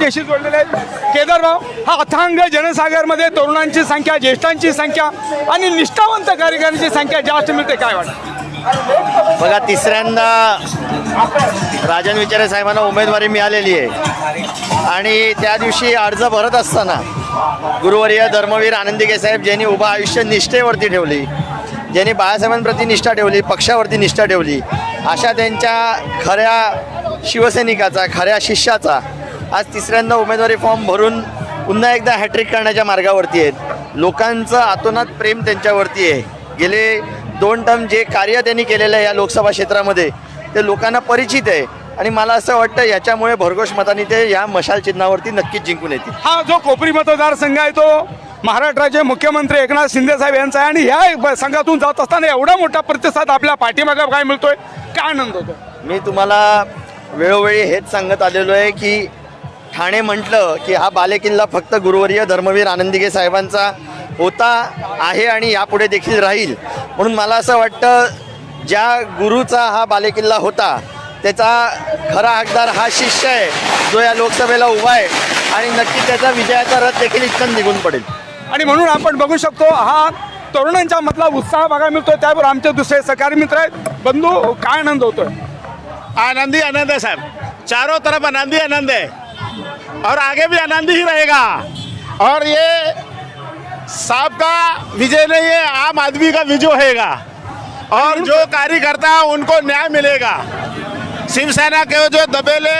देशी जोडलेले आहेत. केदारराव हा अथांग जनसागरमध्ये तरुणांची संख्या ज्येष्ठांची संख्या आणि निष्ठावंत कार्यकर्त्यांची संख्या जास्त मिळते. काय वाटतं? बघा तिसऱ्यांदा राजन विचारे साहेबांना उमेदवारी मिळालेली आहे. आणि त्या दिवशी अर्ज भरत असताना गुरुवर्य धर्मवीर आनंदिके साहेब ज्यांनी उभं आयुष्य निष्ठेवरती ठेवली ज्यांनी बाळासाहेबांप्रती निष्ठा ठेवली पक्षावरती निष्ठा ठेवली अशा त्यांच्या खऱ्या शिवसैनिकाचा खऱ्या शिष्याचा आज तिसऱ्यांदा उमेदवारी फॉर्म भरून पुन्हा एकदा हॅट्रिक करण्याच्या मार्गावरती आहेत. लोकांचं आतोनात प्रेम त्यांच्यावरती आहे. गेले दोन टर्म जे कार्य त्यांनी केलेलं आहे या लोकसभा क्षेत्रामध्ये ते लोकांना परिचित आहे. आणि मला असं वाटतं याच्यामुळे भरघोष मतांनी ते या मशाल चिन्हावरती नक्कीच जिंकून येतील. हा जो कोपरी मतदारसंघ आहे तो महाराष्ट्राचे मुख्यमंत्री एकनाथ शिंदे साहेब यांचा आहे आणि ह्या संघातून जात असताना एवढा मोठा प्रतिसाद आपल्या पाठीमागे काय मिळतोय? काय आनंद होतो मी तुम्हाला वेळोवेळी हेच सांगत आलेलो आहे की ठाणे म्हटलं की हा बालेकिल्ला फक्त गुरुवर्य धर्मवीर आनंदिगे साहेबांचा होता आहे आणि यापुढे देखील राहील. म्हणून मला असं वाटतं ज्या गुरुचा हा बालेकिल्ला होता त्याचा खरा हकदार हा शिष्य आहे जो या लोकसभेला उभा आहे आणि नक्की त्याचा विजयाचा रथ देखील इथून निघून पडेल. आणि म्हणून आपण बघू शकतो हा तरुणांच्या मधला उत्साह बघायला मिळतोय त्यावर आमचे दुसरे सहकारी मित्र आहेत. बंधू काय आनंद होतोय? आनंदी आनंद है साहब. चारों तरफ आनंदी आनंद है और आगे भी आनंद ही रहेगा। और ये साहब का विजय नहीं है आम आदमी का विजय होएगा। और जो कार्यकर्ता है, उनको न्याय मिलेगा। शिवसेना के जो दबेले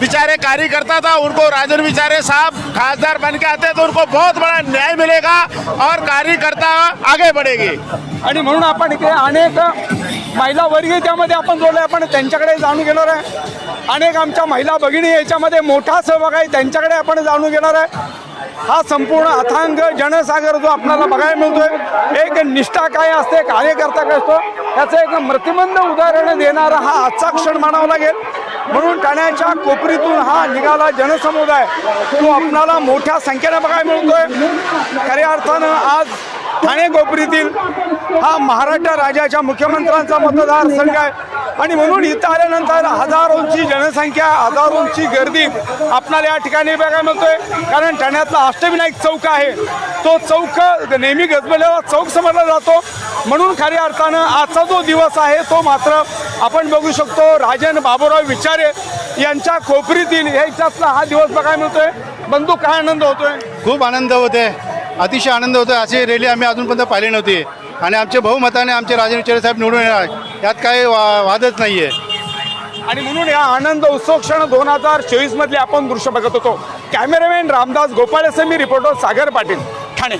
बेचारे कार्यकर्ता था उनको राजन बिचारे साहब खासदार बन के आते तो उनको बहुत बड़ा न्याय मिलेगा और कार्यकर्ता आगे बढ़ेगी। अनेक महिला वर्ग त्यामध्ये आपण जोडले आपण त्यांच्याकडे जाणून घेणार आहे. अनेक आमच्या महिला भगिनी याच्यामध्ये मोठा सहभाग आहे त्यांच्याकडे आपण जाणून घेणार आहे. हा संपूर्ण अथांग जनसागर जो आपल्याला बघायला मिळतोय एक निष्ठा काय असते कार्यकर्ता काय असतो त्याचं एक मृतिमंद उदाहरण देणारा हा आजचा क्षण मानावा लागेल. म्हणून ठाण्याच्या कोपरीतून हा निघाला जनसमुदाय तो आपणाला मोठ्या संख्येने बघायला मिळतोय. खऱ्या अर्थानं आज ठाणे कोपरीतील हा महाराष्ट्र राज्याच्या मुख्यमंत्र्यांचा मतदारसंघ आहे. आणि म्हणून इथं आल्यानंतर हजारोंची जनसंख्या हजारोंची गर्दी आपल्याला या ठिकाणी बघायला मिळतोय. कारण ठाण्यातला अष्टविनायक चौक आहे. तो चौक नेहमी गजबलेला चौक समजला जातो. म्हणून खऱ्या अर्थानं आजचा जो दिवस आहे तो मात्र आपण बघू शकतो. राजन बाबूराव विचारे यांच्या खोपरीतील ह्याच्यातला हा दिवस बघायला मिळतोय. बंधू काय आनंद होतोय? खूप आनंद होते अतिशय आनंद होतो अशी रॅली आम्ही अजूनपर्यंत पाहिली नव्हती. आणि आमचे बहुमताने आमचे राजन साहेब निवडून येणार यात काही वा वादच नाही आहे आणि म्हणून या आनंद उत्सव क्षण दोन हजार चोवीस मधले आपण दृश्य बघत होतो. कॅमेरामॅन रामदास गोपाळसे मी रिपोर्टर सागर पाटील ठाणे.